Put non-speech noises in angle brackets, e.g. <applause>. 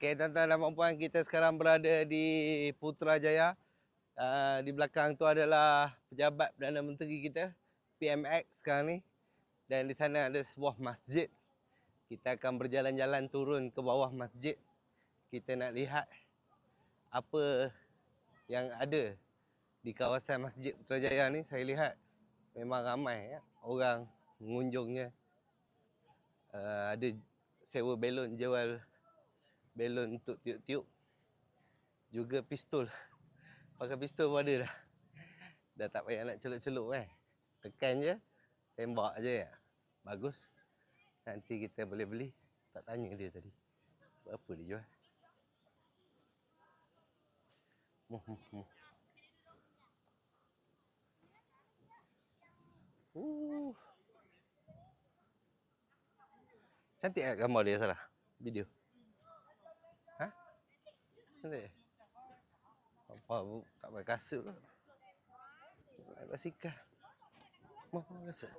Okey, tuan-tuan dan puan kita sekarang berada di Putrajaya. Uh, di belakang tu adalah pejabat Perdana Menteri kita, PMX sekarang ni. Dan di sana ada sebuah masjid. Kita akan berjalan-jalan turun ke bawah masjid. Kita nak lihat apa yang ada di kawasan Masjid Putrajaya ni. Saya lihat memang ramai ya, orang mengunjungnya. Uh, ada sewa belon jual belon untuk tiup-tiup. Juga pistol. <laughs> Pakai pistol pun ada dah. Dah tak payah nak celup-celup eh. Tekan je. Tembak je. Ya bagus. Nanti kita boleh beli. Tak tanya dia tadi. Berapa dia jual? Muh, muh, muh. Uh. Cantik tak gambar dia salah? Video. Cantik. Apa bu, tak pakai kasut lah. Tak pakai basikal. Mau kasut.